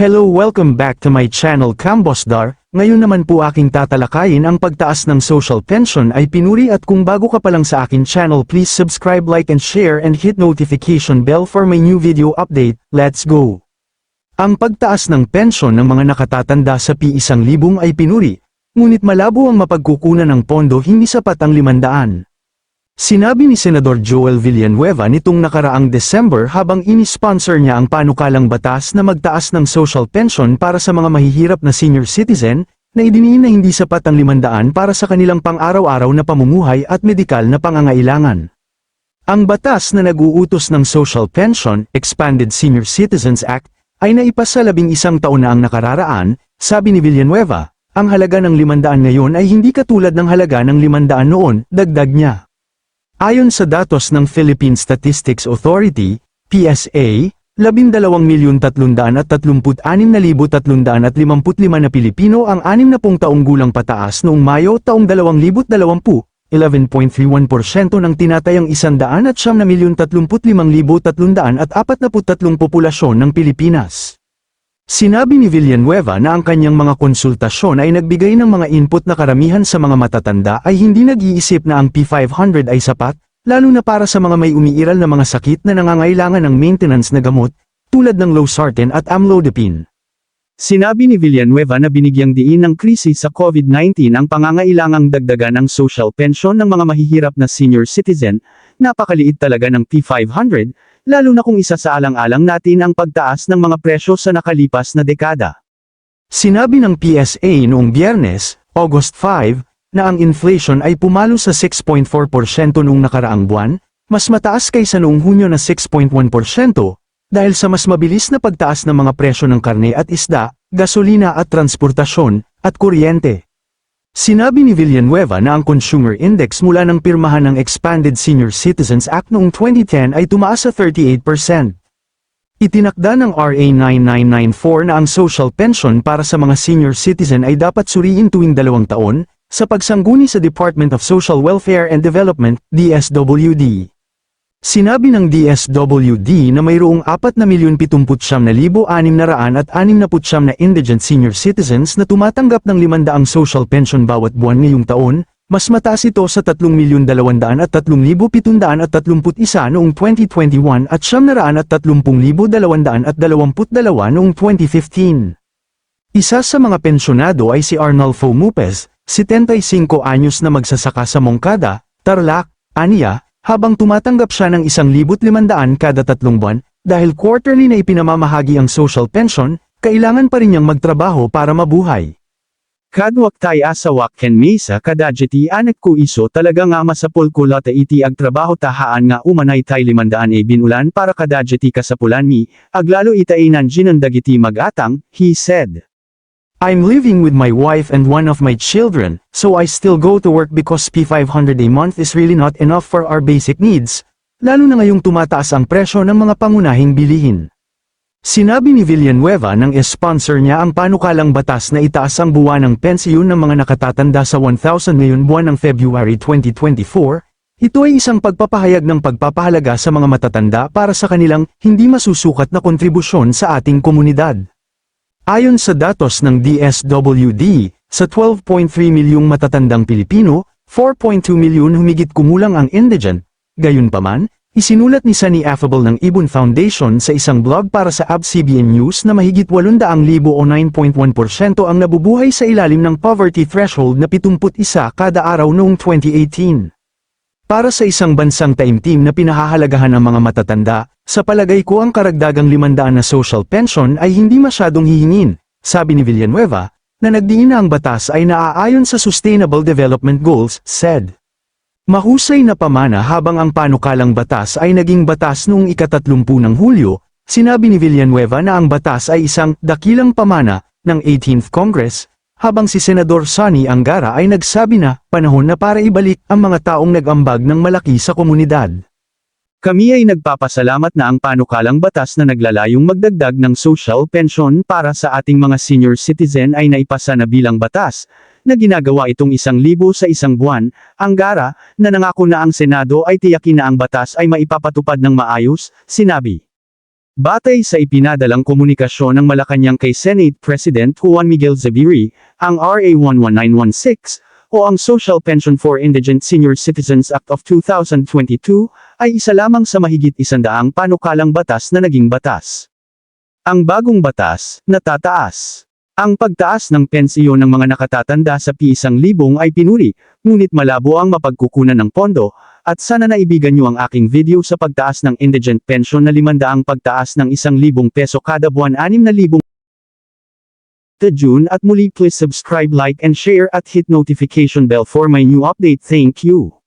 Hello welcome back to my channel Cambosdar, ngayon naman po aking tatalakayin ang pagtaas ng social pension ay pinuri at kung bago ka pa lang sa akin channel please subscribe like and share and hit notification bell for my new video update, let's go! Ang pagtaas ng pensyon ng mga nakatatanda sa P1,000 ay pinuri, ngunit malabo ang mapagkukunan ng pondo hindi sapat ang limandaan. Sinabi ni Senador Joel Villanueva nitong nakaraang December habang ini-sponsor niya ang panukalang batas na magtaas ng social pension para sa mga mahihirap na senior citizen, na idiniin na hindi sapat ang limandaan para sa kanilang pang-araw-araw na pamumuhay at medikal na pangangailangan. Ang batas na nag-uutos ng Social Pension, Expanded Senior Citizens Act, ay naipasa labing isang taon na ang nakararaan, sabi ni Villanueva, ang halaga ng limandaan ngayon ay hindi katulad ng halaga ng limandaan noon, dagdag niya. Ayon sa datos ng Philippine Statistics Authority, PSA, 12,336,355 na Pilipino ang 60 taong gulang pataas noong Mayo taong 2020, 11.31% ng tinatayang 100 at 9,035,343 populasyon ng Pilipinas. Sinabi ni Villanueva na ang kanyang mga konsultasyon ay nagbigay ng mga input na karamihan sa mga matatanda ay hindi nag-iisip na ang P500 ay sapat, lalo na para sa mga may umiiral na mga sakit na nangangailangan ng maintenance na gamot, tulad ng losartan at amlodipine. Sinabi ni Villanueva na binigyang diin ng krisis sa COVID-19 ang pangangailangang dagdagan ng social pension ng mga mahihirap na senior citizen, napakaliit talaga ng P500, lalo na kung isa sa alang-alang natin ang pagtaas ng mga presyo sa nakalipas na dekada. Sinabi ng PSA noong biyernes, August 5, na ang inflation ay pumalo sa 6.4% noong nakaraang buwan, mas mataas kaysa noong Hunyo na 6.1%, dahil sa mas mabilis na pagtaas ng mga presyo ng karne at isda, gasolina at transportasyon, at kuryente. Sinabi ni Villanueva na ang Consumer Index mula ng pirmahan ng Expanded Senior Citizens Act noong 2010 ay tumaas sa 38%. Itinakda ng RA 9994 na ang social pension para sa mga senior citizen ay dapat suriin tuwing dalawang taon, sa pagsangguni sa Department of Social Welfare and Development, DSWD. Sinabi ng DSWD na mayroong 4,079,669 na indigent senior citizens na tumatanggap ng 500 social pension bawat buwan ngayong taon, mas mataas ito sa 3,203,731 noong 2021 at 730,222 noong 2015. Isa sa mga pensyonado ay si Arnulfo Mupez, 75 anyos na magsasaka sa Mongkada, Tarlac, Ania, habang tumatanggap siya ng 1,500 kada tatlong buwan, dahil quarterly na ipinamamahagi ang social pension, kailangan pa rin niyang magtrabaho para mabuhay. Kadwak tay asawak ken mesa kadajeti anak ko iso talaga nga masapol ko lata iti ag trabaho tahaan nga umanay tay limandaan e binulan para kadajeti kasapulan mi, aglalo itainan jinan dagiti magatang, he said. I'm living with my wife and one of my children, so I still go to work because P500 a month is really not enough for our basic needs, lalo na ngayong tumataas ang presyo ng mga pangunahing bilihin. Sinabi ni Villanueva nang sponsor niya ang panukalang batas na itaas ang buwan ng pensyon ng mga nakatatanda sa 1,000 ngayon buwan ng February 2024, ito ay isang pagpapahayag ng pagpapahalaga sa mga matatanda para sa kanilang hindi masusukat na kontribusyon sa ating komunidad. Ayon sa datos ng DSWD, sa 12.3 milyong matatandang Pilipino, 4.2 milyon humigit kumulang ang indigent. Gayunpaman, isinulat ni Sunny Affable ng Ibon Foundation sa isang blog para sa ABS-CBN News na mahigit 800,000 o 9.1% ang nabubuhay sa ilalim ng poverty threshold na 71 kada araw noong 2018. Para sa isang bansang taimtim na pinahahalagahan ng mga matatanda, sa palagay ko ang karagdagang 500 na social pension ay hindi masyadong hihingin, sabi ni Villanueva, na nagdiin na ang batas ay naaayon sa Sustainable Development Goals, said. Mahusay na pamana habang ang panukalang batas ay naging batas noong ikatatlumpu ng Hulyo, sinabi ni Villanueva na ang batas ay isang dakilang pamana ng 18th Congress, habang si Senador Sonny Angara ay nagsabi na panahon na para ibalik ang mga taong nag-ambag ng malaki sa komunidad. Kami ay nagpapasalamat na ang panukalang batas na naglalayong magdagdag ng social pension para sa ating mga senior citizen ay naipasa na bilang batas, na ginagawa itong isang libo sa isang buwan, Angara, na nangako na ang Senado ay tiyakin na ang batas ay maipapatupad ng maayos, sinabi. Batay sa ipinadalang komunikasyon ng Malacanang kay Senate President Juan Miguel Zubiri, ang RA 11916, o ang Social Pension for Indigent Senior Citizens Act of 2022, ay isa lamang sa mahigit isandaang panukalang batas na naging batas. Ang bagong batas, natataas. Ang pagtaas ng pensiyon ng mga nakatatanda sa P1,000 ay pinuri, ngunit malabo ang mapagkukunan ng pondo, at sana naibigan niyo ang aking video sa pagtaas ng indigent pension na 500 pagtaas ng 1,000 peso kada buwan 6,000 the June at muli please subscribe like and share at hit notification bell for my new update thank you.